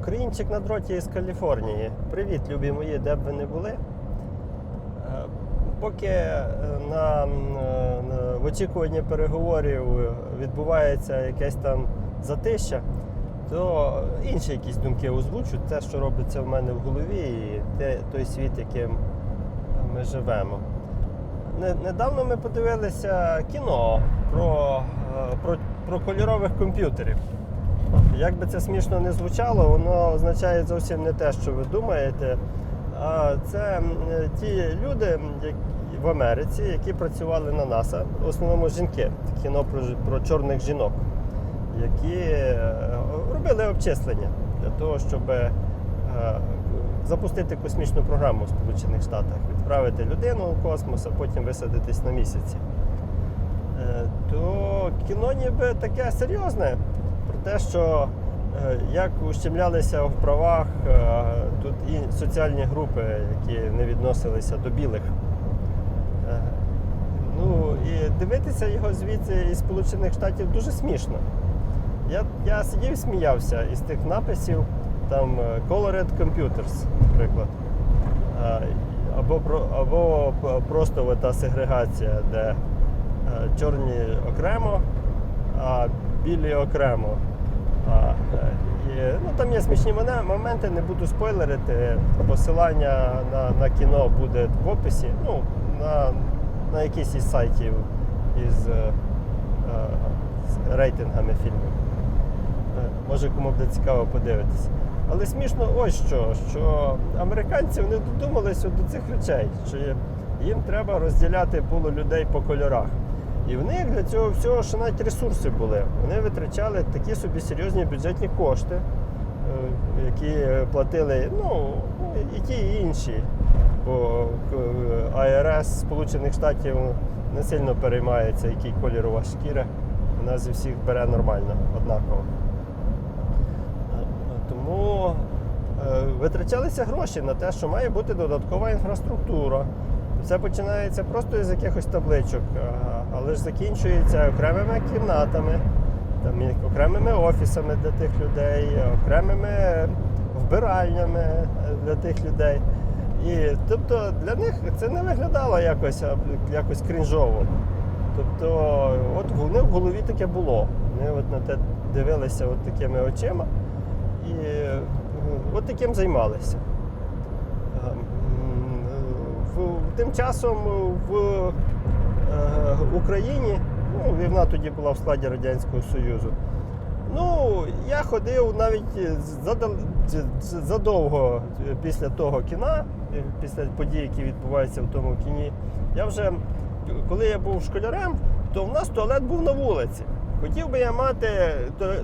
Українчик на дроті із Каліфорнії. Привіт, любі мої, де б ви не були. Е, Поки е, на, е, на- в очікуванні переговорів відбувається якесь там затища, то інші якісь думки озвучу, те, що робиться в мене в голові, і те, той світ, яким ми живемо. Недавно ми подивилися кіно про, е, про, про кольорових комп'ютерів. Як би це смішно не звучало, воно означає зовсім не те, що ви думаєте. А це ті люди в Америці, які працювали на НАСА, в основному жінки, кіно про, про чорних жінок, які е, робили обчислення для того, щоб е, запустити космічну програму в Сполучених Штатах, відправити людину у космос, а потім висадитись на місяці. Е, То кіно ніби таке серйозне те, що е, як ущемлялися в правах е, тут і соціальні групи, які не відносилися до білих. Е, Ну і дивитися його звідси із Сполучених Штатів дуже смішно. Я, я сидів і сміявся із тих написів, там Colored Computers, наприклад. Або, або просто та сегрегація, де чорні окремо, а білі окремо. А, і, ну, там є смішні моменти, не буду спойлерити. Посилання на, на кіно буде в описі. Ну, на, на якийсь із сайтів із е, е, рейтингами фільмів. Е, Може, кому буде цікаво подивитися. Але смішно ось що, що американці вони додумалися до цих речей, що їм треба розділяти було людей по кольорах. І в них для цього всього ще навіть ресурси були. Вони витрачали такі собі серйозні бюджетні кошти, е, які платили ну, і ті, і інші. Бо е, АРС Сполучених Штатів не сильно переймається, який колір у вас шкіра. Вона зі всіх бере нормально, однаково. Е, Тому е, витрачалися гроші на те, що має бути додаткова інфраструктура. Все починається просто із якихось табличок, але ж закінчується окремими кімнатами, там, окремими офісами для тих людей, окремими вбиральнями е, для тих людей. І тобто для них це не виглядало якось, якось крінжово. Тобто, от в них в голові таке було. Вони от на те дивилися от такими очима і е, от таким займалися. Ем, Тим часом в Україні, ну, війна тоді була в складі Радянського Союзу. Ну, я ходив навіть задовго після того кіна, після подій, які відбуваються в тому кіні. Я вже, коли я був школярем, то в нас туалет був на вулиці. Хотів би я мати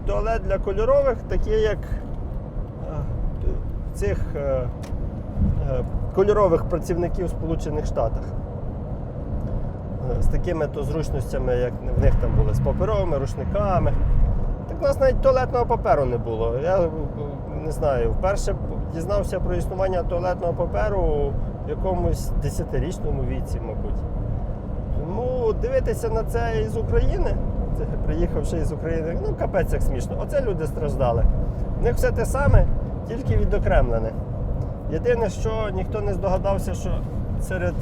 туалет для кольорових, такий як е, цих е, е, кольорових працівників в Сполучених Штатах. З такими то зручностями, як в них там були, з паперовими рушниками. Так у нас навіть туалетного паперу не було. Я е, не знаю, вперше дізнався про існування туалетного паперу в якомусь 10-річному віці, мабуть. Тому дивитися на це із України, це приїхавши із України, ну капець як смішно. Оце люди страждали. В них все те саме, тільки відокремлене. Єдине, що ніхто не здогадався, що серед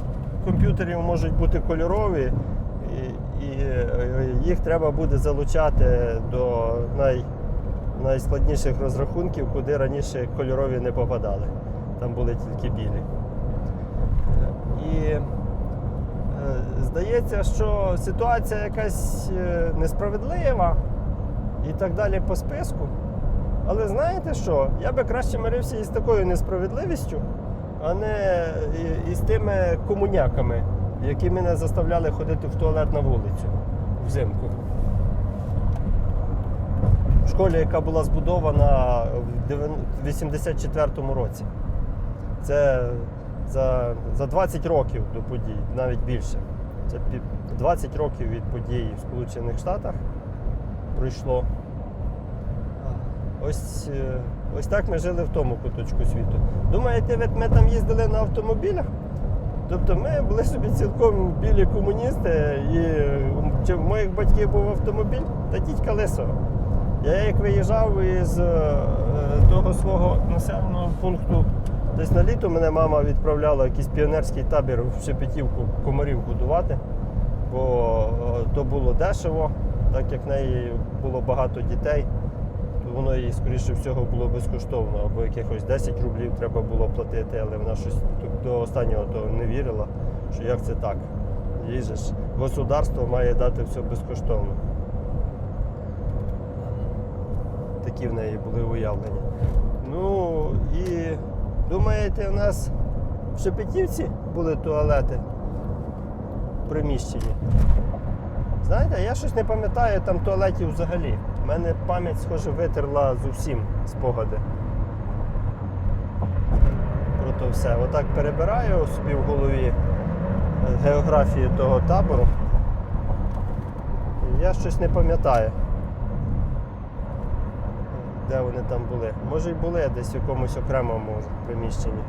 комп'ютерів можуть бути кольорові, і, і їх треба буде залучати до най, найскладніших розрахунків, куди раніше кольорові не попадали. Там були тільки білі. І е, здається, що ситуація якась е, несправедлива і так далі по списку. Але знаєте що? Я би краще мирився із такою несправедливістю, а не із тими комуняками, які мене заставляли ходити в туалет на вулицю взимку. В школі, яка була збудована в 84-му році. Це за, за 20 років до подій, навіть більше. Це 20 років від подій в Сполучених Штатах пройшло. Ось, е, ось так ми жили в тому куточку світу. Думаєте, ви- ми там їздили на автомобілях? Тобто ми були собі цілком білі комуністи, і чи в моїх батьків був автомобіль, та дідька лисого. Я як виїжджав із е, того свого населеного пункту. Десь на літо мене мама відправляла якийсь піонерський табір в Шепетівку комарів годувати, бо е, то було дешево, так як в неї було багато дітей, воно їй, скоріше всього, було безкоштовно, або якихось 10 рублів треба було платити, але вона щось до останнього того не вірила, що як це так. Їй же ж государство має дати все безкоштовно. Такі в неї були уявлення. Ну і думаєте, у нас в Шепетівці були туалети в приміщенні? Знаєте, я щось не пам'ятаю там туалетів взагалі. У мене пам'ять, схоже, витерла з усім спогади. Про то все. Отак перебираю собі в голові е, географію того табору. Я щось не пам'ятаю. Де вони там були? Може й були десь в якомусь окремому приміщенні.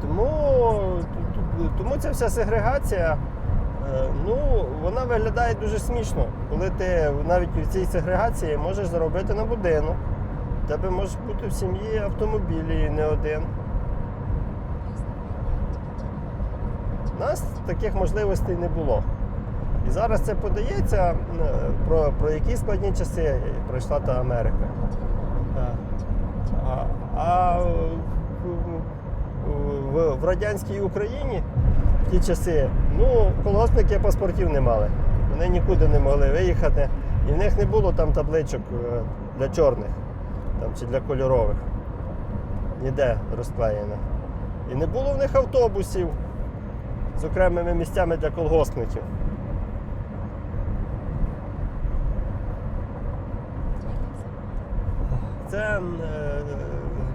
Тому, тому ця вся сегрегація, е, ну, вона виглядає дуже смішно, коли ти навіть в цій сегрегації можеш заробити на будинок. В тебе може бути в сім'ї автомобілі і не один. У нас таких можливостей не було. І зараз це подається е, про, про які складні часи пройшла та Америка. Е, А, а в, в радянській Україні в ті часи ну, колгоспники паспортів не мали. Вони нікуди не могли виїхати. І в них не було там табличок е, для чорних там, чи для кольорових. Ніде розклеєно. І не було в них автобусів з окремими місцями для колгоспників. Це е,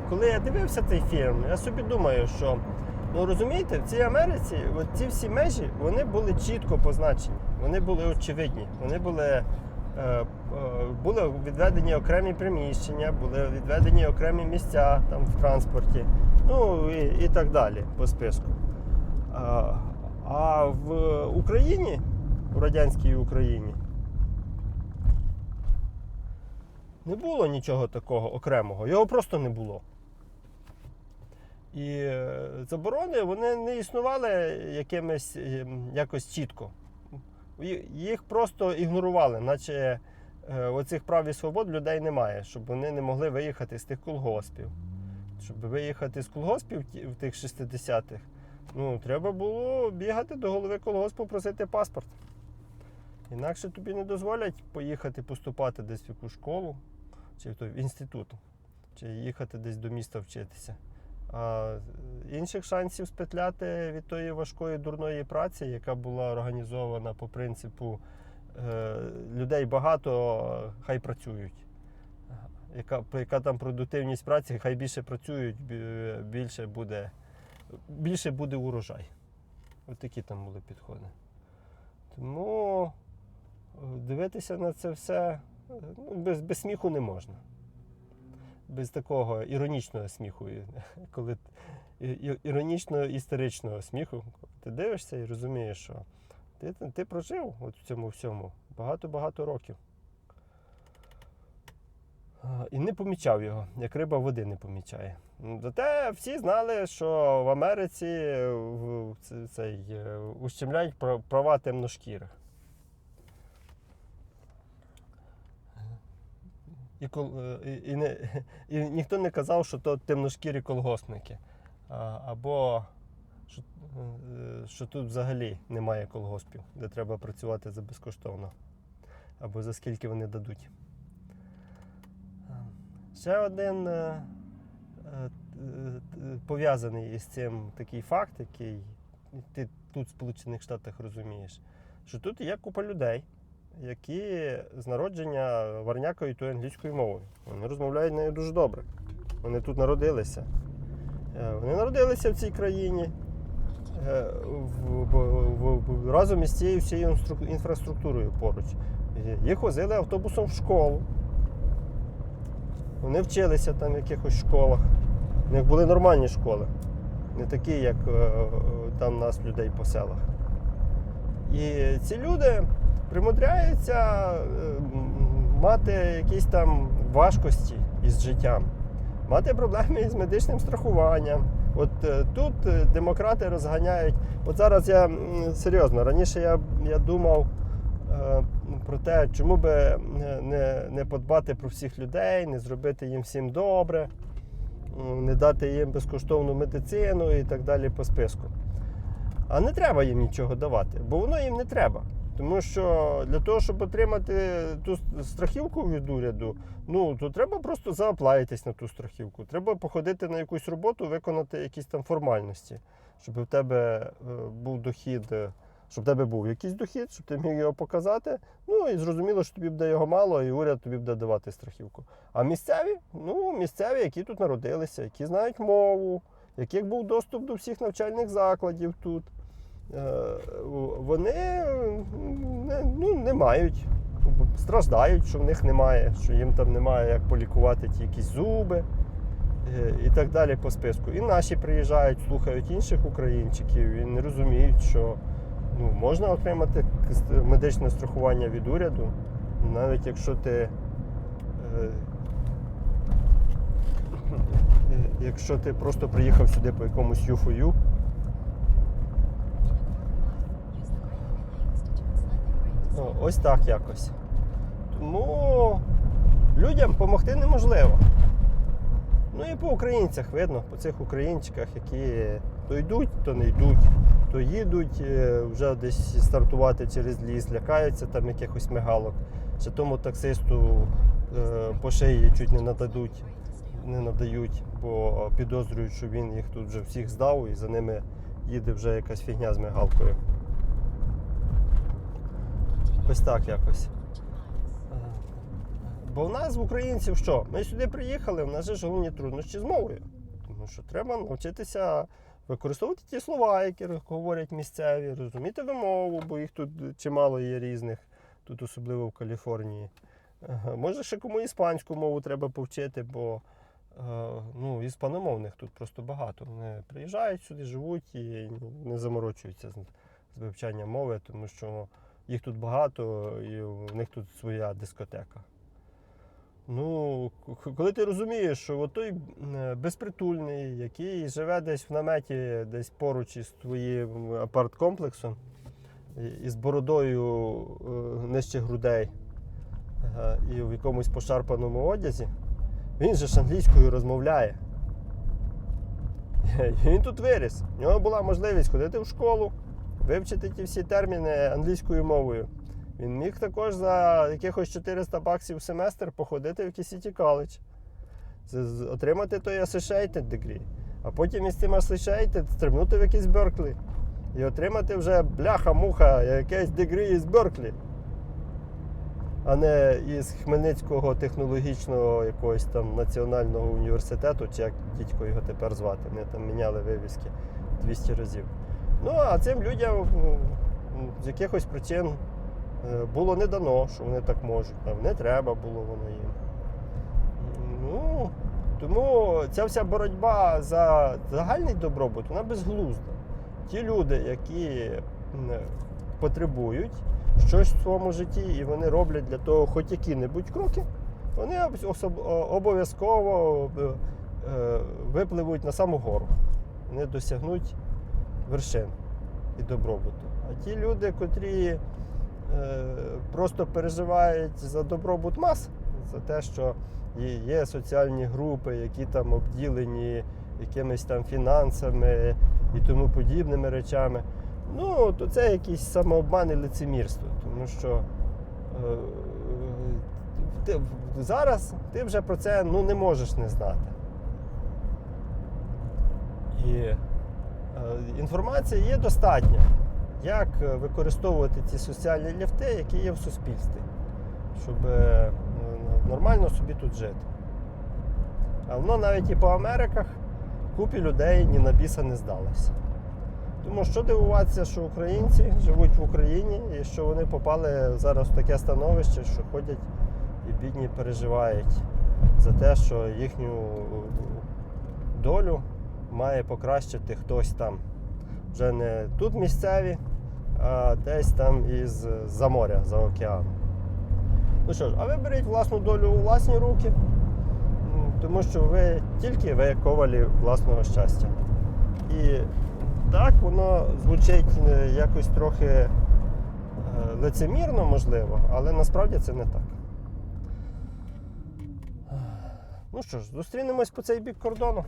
коли я дивився цей фільм, я собі думаю, що ну розумієте, в цій Америці от ці всі межі вони були чітко позначені, вони були очевидні, вони були, е, е, були відведені окремі приміщення, були відведені окремі місця там в транспорті, ну і, і так далі по списку. А, а в Україні, в радянській Україні, не було нічого такого окремого, його просто не було. І е, заборони вони не існували якимось ем, якось чітко. Їх просто ігнорували, наче е, оцих прав і свобод людей немає, щоб вони не могли виїхати з тих колгоспів. Щоб виїхати з колгоспів в тих 60-х, ну, треба було бігати до голови колгоспу, просити паспорт. Інакше тобі не дозволять поїхати поступати десь в якусь школу, чи в інститут, чи їхати десь до міста вчитися. Інших шансів спетляти від тої важкої дурної праці, яка була організована по принципу е, людей багато, хай працюють. Яка, яка там продуктивність праці, хай більше працюють, більше буде, більше буде урожай. Ось такі там були підходи. Тому е, дивитися на це все е, ну, без, без сміху не можна. Без такого іронічного сміху, коли і- і- іронічного історичного сміху, ти дивишся і розумієш, що ти, ти прожив от в цьому всьому багато-багато років. І не помічав його, як риба води не помічає. Зате всі знали, що в Америці цей, е, ущемляють права темношкірих. І, е, і, і, не, і ніхто не казав, що то темношкірі колгоспники. А, або що, е, що тут взагалі немає колгоспів, де треба працювати за безкоштовно. Або за скільки вони дадуть. Ще один е, е, е, е, пов'язаний із цим такий факт, який ти тут в Сполучених Штатах розумієш, що тут є купа людей, які з народження варнякають тою англійською мовою. Вони розмовляють нею дуже добре. Вони тут народилися. Е, Вони народилися в цій країні е, разом із цією всією інфраструктурою поруч. Е, Їх возили автобусом в школу. Вони вчилися там в якихось школах. У них були нормальні школи, не такі, як там нас людей по селах. І ці люди примудряються е, мати якісь там важкості із життям, мати проблеми із медичним страхуванням. От е, тут е, демократи розганяють. От зараз я серйозно, раніше я, я думав про те, чому би не, не подбати про всіх людей, не зробити їм всім добре, не дати їм безкоштовну медицину і так далі по списку. А не треба їм нічого давати, бо воно їм не треба. Тому що для того, щоб отримати ту страхівку від уряду, ну то треба просто зааплавитись на ту страхівку. Треба походити на якусь роботу, виконати якісь там формальності, щоб в тебе е, був дохід, е, щоб в тебе був якийсь дохід, щоб ти міг його показати. Ну і зрозуміло, що тобі буде його мало, і уряд тобі буде давати страхівку. А місцеві, ну місцеві, які тут народилися, які знають мову, яких був доступ до всіх навчальних закладів тут. Е, Вони ну, не мають, страждають, що в них немає, що їм там немає як полікувати ті якісь зуби е, і так далі по списку. І наші приїжджають, слухають інших українчиків і не розуміють, що ну, можна отримати медичне страхування від уряду, навіть якщо ти. е, Якщо ти просто приїхав сюди по якомусь юфою, ось так якось. Тому людям допомогти неможливо. Ну і по українцях видно, по цих українчиках, які то йдуть, то не йдуть, то їдуть е, вже десь стартувати через ліс, лякаються там якихось мигалок, чи тому таксисту е, по шиї чуть не нададуть, не надають, бо підозрюють, що він їх тут вже всіх здав і за ними їде вже якась фігня з мигалкою. Ось так якось. Бо в нас в українців що? Ми сюди приїхали, в нас же ж головні труднощі з мовою. Тому що треба навчитися використовувати ті слова, які говорять місцеві, розуміти вимову, бо їх тут чимало є різних, тут особливо в Каліфорнії. Може, ще кому іспанську мову треба повчити, бо е, ну, іспаномовних тут просто багато. Вони приїжджають сюди, живуть і не заморочуються з вивчанням мови, тому що їх тут багато і в них тут своя дискотека. Ну, коли ти розумієш, що той е, безпритульний, який живе десь в наметі, десь поруч із твоїм апарткомплексом, із бородою е, нижче грудей і в якомусь пошарпаному одязі, він же ж англійською розмовляє. Він тут виріс. У нього була можливість ходити в школу, вивчити ті всі терміни англійською мовою. Він міг також за якихось 400 баксів в семестр походити в з- з- отримати той Associated degree, а потім із цим Associated стрибнути в якийсь Берклі і отримати вже бляха-муха, якесь degree із Берклі, а не із Хмельницького технологічного якогось там національного університету, чи як дідько його тепер звати. Вони там міняли вивіски 200 разів. Ну, а цим людям з якихось причин е, було не дано, що вони так можуть. Не треба було воно їм. Ну, тому ця вся боротьба за загальний добробут, вона безглузда. Ті люди, які потребують щось в своєму житті, і вони роблять для того хоч які-небудь кроки, вони обов'язково е, е, випливуть на саму гору. Вони досягнуть вершин і добробуту. А ті люди, котрі е, просто переживають за добробут мас, за те, що є, соціальні групи, які там обділені якимись там фінансами і тому подібними речами. Ну, то це якийсь самообман і лицемірство, тому що е, ти, зараз ти вже про це ну, не можеш не знати. І е, інформації є достатньо, як е, використовувати ці соціальні ліфти, які є в суспільстві, щоб е, нормально собі тут жити. А воно навіть і по Америках купі людей ні на біса не здалося. Тому що дивуватися, що українці живуть в Україні і що вони попали зараз в таке становище, що ходять і бідні переживають за те, що їхню долю має покращити хтось там. Вже не тут місцеві, а десь там із за моря, за океану. Ну що ж, а ви беріть власну долю у власні руки, тому що ви тільки ви ковалі власного щастя. І так воно звучить е, якось трохи е, лицемірно, можливо, але насправді це не так. Ну що ж, зустрінемось по цей бік кордону.